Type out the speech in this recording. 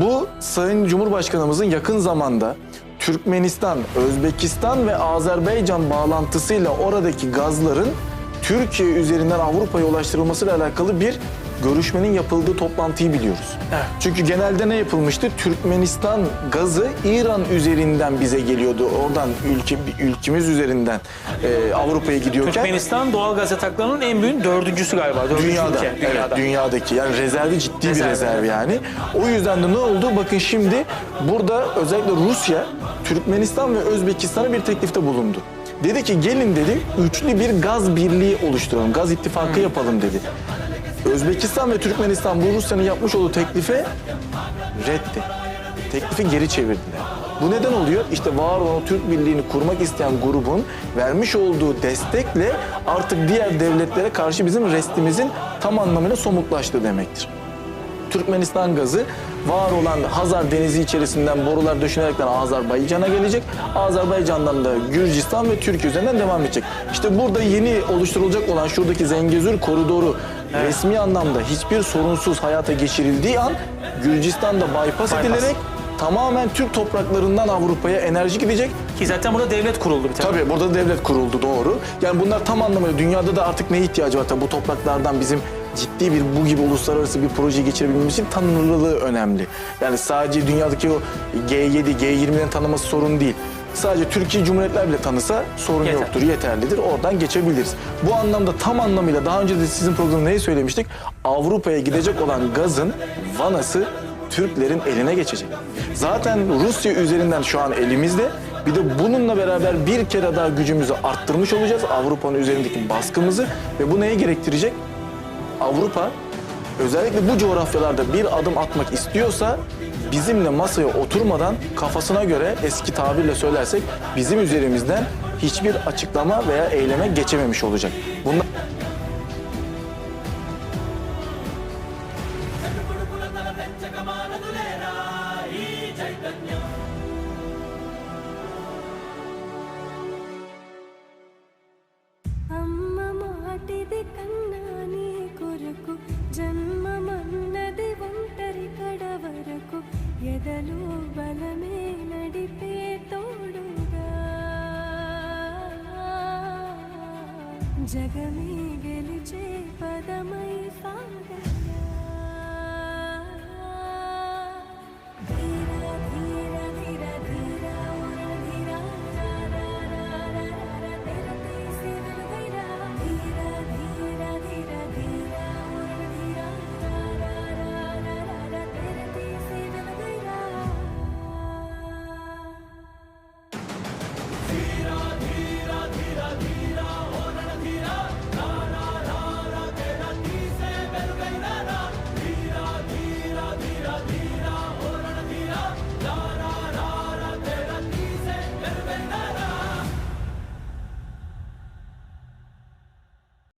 bu Sayın Cumhurbaşkanımızın yakın zamanda Türkmenistan, Özbekistan ve Azerbaycan bağlantısıyla oradaki gazların Türkiye üzerinden Avrupa'ya ulaştırılmasıyla alakalı bir görüşmenin yapıldığı toplantıyı biliyoruz. Evet. Çünkü genelde ne yapılmıştı? Türkmenistan gazı İran üzerinden bize geliyordu. Oradan ülke ülkemiz üzerinden e, Avrupa'ya gidiyorken Türkmenistan doğal gaz yataklarının en büyük dördüncüsü galiba. Dördüncü Dünyada, ülke. evet dünyadaki yani rezervi ciddi Rezervi, bir rezerv yani. O yüzden de ne oldu? Bakın şimdi burada özellikle Rusya, Türkmenistan ve Özbekistan'a bir teklifte bulundu. Dedi ki gelin dedi üçlü bir gaz birliği oluşturalım, gaz ittifakı yapalım dedi. Özbekistan ve Türkmenistan bu Rusya'nın yapmış olduğu teklife reddi. Teklifi geri çevirdiler. Bu neden oluyor? İşte var olan Türk Birliği'ni kurmak isteyen grubun vermiş olduğu destekle artık diğer devletlere karşı bizim restimizin tam anlamıyla somutlaştığı demektir. Türkmenistan gazı var olan Hazar Denizi içerisinden borular döşenerekten Azerbaycan'a gelecek. Azerbaycan'dan da Gürcistan ve Türkiye üzerinden devam edecek. İşte burada yeni oluşturulacak olan şuradaki Zengezur koridoru resmi anlamda hiçbir sorunsuz hayata geçirildiği an Gürcistan'da bypass, Bypass. edilerek tamamen Türk topraklarından Avrupa'ya enerji gidecek. Ki zaten burada devlet kuruldu bir tane. Tabii burada devlet kuruldu doğru. Yani bunlar tam anlamıyla dünyada da artık neye ihtiyacı var tabii bu topraklardan bizim ciddi bir bu gibi uluslararası bir proje geçirebilmemiz için tanınırlığı önemli. Yani sadece dünyadaki o G7, G20'lerin tanıması sorun değil. Sadece Türkiye Cumhuriyetler bile tanısa sorun Yeter. yoktur, yeterlidir. Oradan geçebiliriz. Bu anlamda tam anlamıyla daha önce de sizin programda neyi söylemiştik? Avrupa'ya gidecek olan gazın vanası Türklerin eline geçecek. Zaten Rusya üzerinden şu an elimizde. Bir de bununla beraber bir kere daha gücümüzü arttırmış olacağız. Avrupa'nın üzerindeki baskımızı ve bu neye gerektirecek? Avrupa özellikle bu coğrafyalarda bir adım atmak istiyorsa bizimle masaya oturmadan kafasına göre eski tabirle söylersek bizim üzerimizden hiçbir açıklama veya eyleme geçememiş olacak. Bundan అమ్మ మాటిది కన్నా నీ కొరకు జన్మమన్నది ఎదలు బలమే నడిపే తోడుగా. జగమే గెలిచే పదమై పదమ